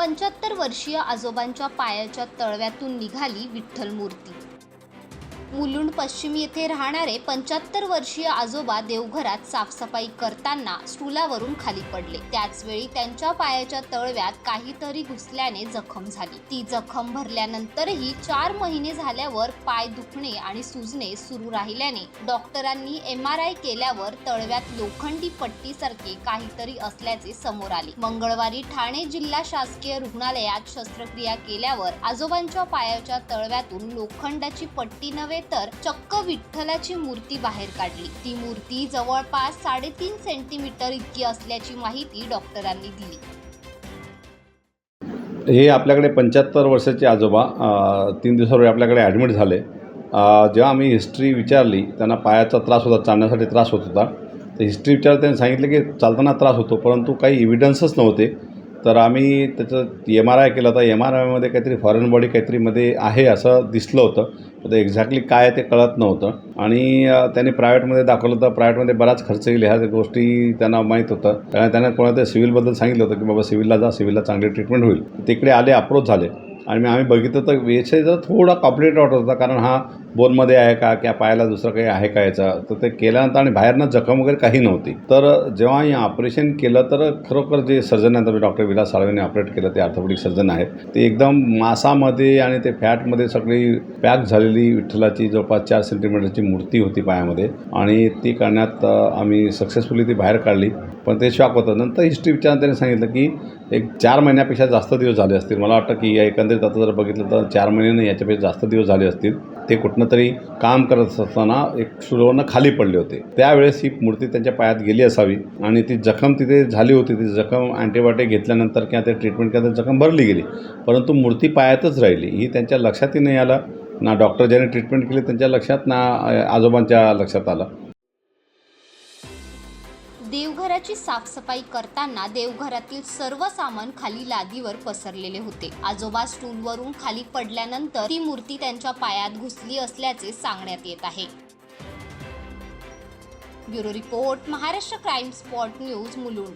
पंच्याहत्तर वर्षीय आजोबांच्या पायाच्या तळव्यातून निघाली विठ्ठल मूर्ती. मुलुंड पश्चिम येथे राहणारे पंच्याहत्तर वर्षीय आजोबा देवघरात साफसफाई करताना स्टुलावरून खाली पडले. त्याचवेळी त्यांच्या पायाच्या तळव्यात काहीतरी घुसल्याने जखम झाली. ती जखम भरल्यानंतरही चार महिने झाल्यावर पाय दुखणे आणि सुजणे सुरू राहिल्याने डॉक्टरांनी एम आर आय केल्यावर तळव्यात लोखंडी पट्टीसारखे काहीतरी असल्याचे समोर आले. मंगळवारी ठाणे जिल्हा शासकीय रुग्णालयात शस्त्रक्रिया केल्यावर आजोबांच्या पायाच्या तळव्यातून लोखंडाची पट्टी नव्हे तर चक्क विठ्ठलाची मूर्ती बाहेर काढली. ती मूर्ती जवळपास साडेतीन सेंटीमीटर इतकी असल्याची माहिती डॉक्टरांनी दिली. हे आपल्याकडे पंच्याहत्तर वर्षाचे आजोबा तीन दिवसापूर्वी आपल्याकडे ॲडमिट झाले. जेव्हा आम्ही हिस्ट्री विचारली त्यांना पायाचा त्रास होता चालण्यासाठी त्रास होत होता. तर हिस्ट्री विचार त्यांनी सांगितलं की चालताना त्रास होतो परंतु काही इव्हिडन्सच नव्हते. तर आम्ही त्याचं एम आर आय केलं तर एम आर आयमध्ये काहीतरी फॉरेन बॉडी काहीतरीमध्ये आहे असं दिसलं होतं. तर एक्झॅक्टली काय ते कळत नव्हतं. आणि त्यांनी प्रायव्हेटमध्ये दाखवलं होतं. प्रायव्हेटमध्ये बराच खर्च येईल ह्या गोष्टी त्यांना माहीत होतं. कारण त्यांना कोणाच्या सिव्हिलबद्दल सांगितलं होतं की बाबा सिव्हिलला जा सिव्हिलला चांगली ट्रीटमेंट होईल. तिकडे आले अप्रोच झाले. आणि आम्ही बघितलं तर विषय जर थोडा कॉम्प्लिकेट वाटत होता. कारण हा बोनमध्ये आहे का किंवा पायाला दुसरं काही आहे का याचा? तर ते केल्यानंतर आणि बाहेरनं जखम वगैरे काही नव्हती. तर जेव्हा हे ऑपरेशन केलं तर खरोखर जे सर्जन आहे डॉक्टर विलास साळवेने ऑपरेट केलं ते ऑर्थोपेडिक सर्जन आहेत. ते एकदम मासामध्ये आणि ते फॅटमध्ये सगळी पॅक झालेली विठ्ठलाची जवळपास चार सेंटीमीटरची मूर्ती होती पायामध्ये. आणि ती काढण्यात आम्ही सक्सेसफुली ती बाहेर काढली. पण ते शॉक होतं. नंतर हिस्ट्री विचारून त्यांनी सांगितलं की एक चार महिन्यापेक्षा जास्त दिवस झाले असतील. मला वाटतं की या एकंदरीत आता जर बघितलं तर चार महिने नाही याच्यापेक्षा जास्त दिवस झाले असतील. ते कुठनं तरी काम करत असताना एक सुरवणं खाली पडले होते. त्यावेळेस ही मूर्ती त्यांच्या पायात गेली असावी आणि ती जखम तिथे झाली होती. ती जखम अँटीबायोटिक घेतल्यानंतर किंवा ते ट्रीटमेंट केल्यानंतर जखम भरली गेली. परंतु मूर्ती पायातच राहिली. ही त्यांच्या लक्षातही नाही आलं. ना डॉक्टर ज्याने ट्रीटमेंट केली त्यांच्या लक्षात ना आजोबांच्या लक्षात आलं. देवघराची साफसफाई करताना देवघरातील सर्व सामान खाली लादीवर पसरलेले होते. आजोबा स्टूलवरून खाली पडल्यानंतर ती मूर्ती त्यांच्या पायात घुसली असल्याचे सांगण्यात येत आहे. Bureau report Maharashtra crime spot news Mulund.